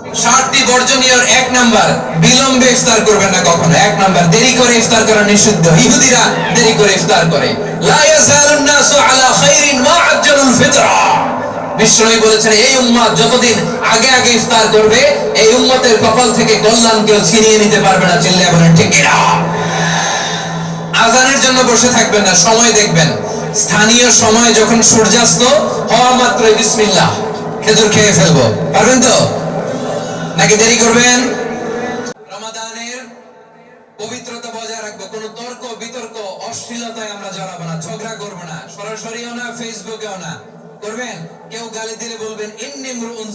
ষাটটি বর্জনীয় এক নাম্বার বিলম্বে ইফতার করবেন না কখনো। এক নাম্বার, দেরি করে ইফতার করা নিষিদ্ধ। ইহুদিরা দেরি করে ইফতার করে। লা ইয়াজালুন নাসু আলা খাইরিন মা আজ্জালুল ফিতরা। বিশ্বনবী বলেছেন, এই উম্মত যতদিন আগে আগে ইফতার করবে, এই উম্মতের কপাল থেকে কল্যাণ কেউ ছিনিয়ে নিতে পারবে না ঠিক আজানের জন্য বসে থাকবেন না, সময় দেখবেন। স্থানীয় সময় যখন সূর্যাস্ত, হওয়া মাত্রই বিসমিল্লাহ। খেজুর খেয়ে ফেলব। পারবেন তো? নাকি দেরি করবেন? রমাদানের পবিত্রতা বজায় রাখব, কোনো তর্ক, বিতর্ক, অশ্লীলতায় আমরা জড়াবো না, ঝগড়া করব না, সরাসরিও না না। করবেন? কেউ গালি দিলে বলবেন, ইন্নি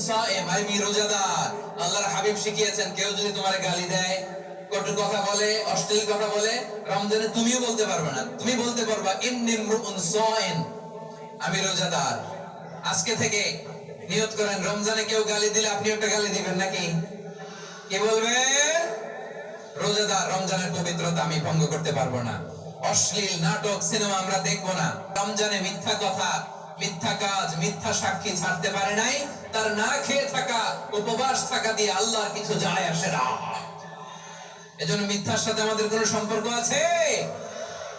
সাইম, আমি রোজাদার। আল্লাহর হাবিব শিখিয়েছেন, কেউ যদি তোমার গালি দেয়, কটু কথা বলে, অশ্লীল কথা বলে, রমজানে তুমিও বলতে পারবে না। তুমি বলতে পারবা, ইন্নি মুরউন সাইম, আমি রোজাদার। আজকে থেকে নিয়ত করেন, রমজানে কেউ গালি দিলে আপনি একটা গালি দিবেন নাকি? কি বলবেন রোজাদার রমজানের পবিত্রতা আমি ভঙ্গ করতে পারব না। অশ্লীল নাটক, সিনেমা আমরা দেখব না। রমজানে মিথ্যা কথা, মিথ্যা কাজ, মিথ্যা সাক্ষী ছাড়তে পারে নাই। তার না খেয়ে থাকা, উপবাস থাকা দিয়ে আল্লাহ কিছু যায় আসে না। এজন্য মিথ্যার সাথে আমাদের কোনো সম্পর্ক আছে?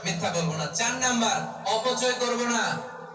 মিথ্যা বলব না। চার নাম্বার, অপচয় করব না।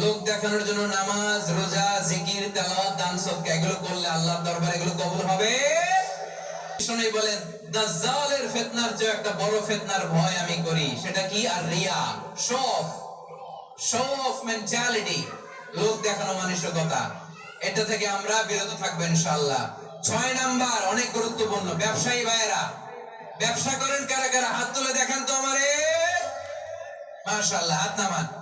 লোক দেখানোর জন্য নামাজ, রোজা, জিকির, তেলাওয়াত, দান সদকা এগুলো করলে আল্লাহর দরবারে এগুলো কবুল হবে। শুনেই বলেন, দাজ্জালের ফিতনার যে একটা বড় ফিতনার ভয় আমি করি, সেটা কি? আর রিয়া শফ শো অফ মেন্টালিটি লোক দেখানো মানসিকতা। এটা থেকে আমরা বিরত থাকব ইনশাআল্লাহ। ছয় নাম্বার, অনেক গুরুত্বপূর্ণ, ব্যবসায়ী ভাইয়েরা, ব্যবসা করেন কারা কারা? হাত তুলে দেখান তো আমারে। মাশাআল্লাহ, হাত নামান।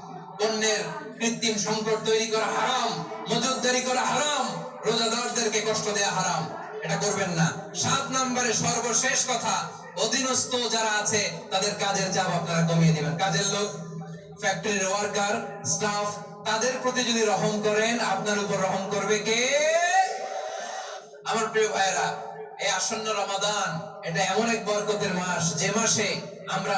পণ্যের কৃত্রিম সংকট তৈরি করা হারাম মজুদদারি করা হারাম, রোজাদারদেরকে কষ্ট দেয়া হারাম। এটা করবেন না। সাত নম্বরে সর্বশেষ কথা, অধীনস্থ যারা আছে, তাদের কাজের চাপ আপনারা কমিয়ে দিবেন। কাজের লোক, ফ্যাক্টরির ওয়ার্কার, স্টাফ, তাদের প্রতি যদি রহম করেন, আপনার উপর রহম করবে কে? আমার প্রিয় ভাইয়েরা, এই আসন্ন রমাদান, এটা এমন এক বরকতের মাস। যে মাসে আমরা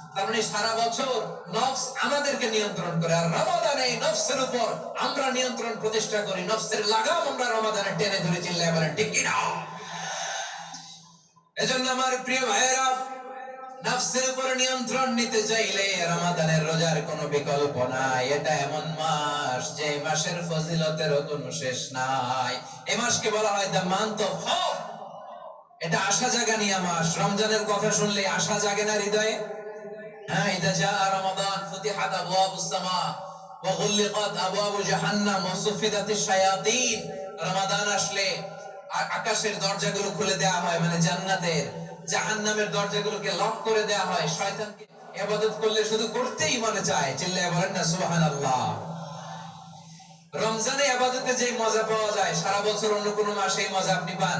মানে সারা বছর নফস আমাদেরকে নিয়ন্ত্রণ করে, আর রমাদানে নফসের উপর আমরা নিয়ন্ত্রণ প্রতিষ্ঠা করি। নফসের লাগাম আমরা রমাদানে টেনে এজন্য আমার প্রিয় ভাইয়েরা, নফসের উপর নিয়ন্ত্রণ নিতে চাইলে রমাদানের রোজার কোনো বিকল্প নাই। এটা এমন মাস যে মাসের ফজিলতেরও কোনো শেষ নাই। এই মাসকে বলা হয় দ্য মান্থ অফ হোপ এটা আশা জাগানি মাস। রমজানের কথা শুনলে আশা জাগে না হৃদয়ে? হ্যাঁ ইদা জা রমাদান ফুতিহাত আবওয়াবুস সামা ওয়া গুলিকাত আবওয়াবু জাহান্নাম ওয়া সুফিদাতিশ আকাশের দরজাগুলো খুলে দেওয়া হয় মানে জান্নাতের, জাহান্নামের দরজাগুলোকে লক করে দেওয়া হয়, শয়তানকে ইবাদত করলে শুধু করতেই মনে চায়, চিল্লায় বলেন না, সুবহানাল্লাহ। রমজানে আবাদতে যে মজা পাওয়া যায়, সারা বছর অন্য কোনো মাসে মজা আপনি পান।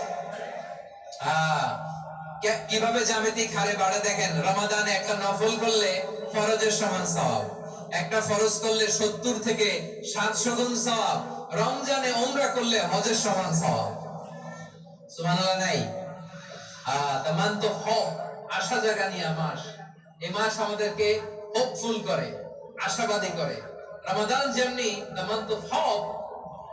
কীভাবে জ্যামিতিক হারে বাড়ে দেখেন, রমাদানে একটা নফল করলে ফরজের সমান সওয়াব। একটা ফরজ করলে সত্তর থেকে সাতশো গুণ সওয়াব। রমজানে ওমরা করলে হজের সমান তামান তো হক আশা মাস। এই মাস আমাদেরকে হোপফুল করে, আশাবাদী করে। রমাদান যেমনি month of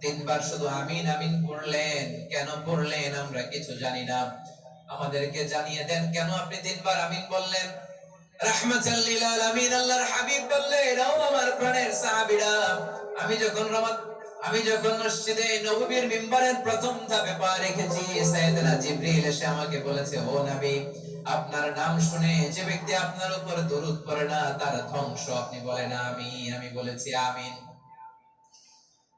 তিনবার শুধু আমিন আমিন পড়লেন কেন পড়লেন আমরা কিছু জানি না। আমাদেরকে জানিয়ে দেন, কেন আপনি তিনবার আমিন বললেন? আপনার নাম শুনে যে ব্যক্তি আপনার উপর দরুদ পড়ে না, তার ধ্বংস। আপনি বলেন আমি আমি বলেছি, আমিন।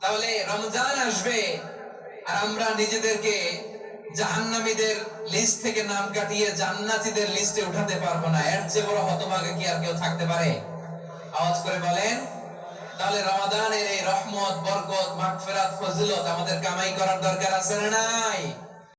তাহলে রমজান আসবে আর আমরা নিজেদেরকে জাহান্নামীদের লিস্ট থেকে নাম কাটিয়ে জান্নাতীদের লিস্টে উঠাতে পারব না। এর চেয়ে বড় হতভাগে কি আর কেউ থাকতে পারে? আওয়াজ করে বলেন। তাহলে রমাদানের এই রহমত, বরকত, মাগফিরাত, ফজিলত আমাদের কামাই করার দরকার আছে না নাই?